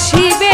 আসিবে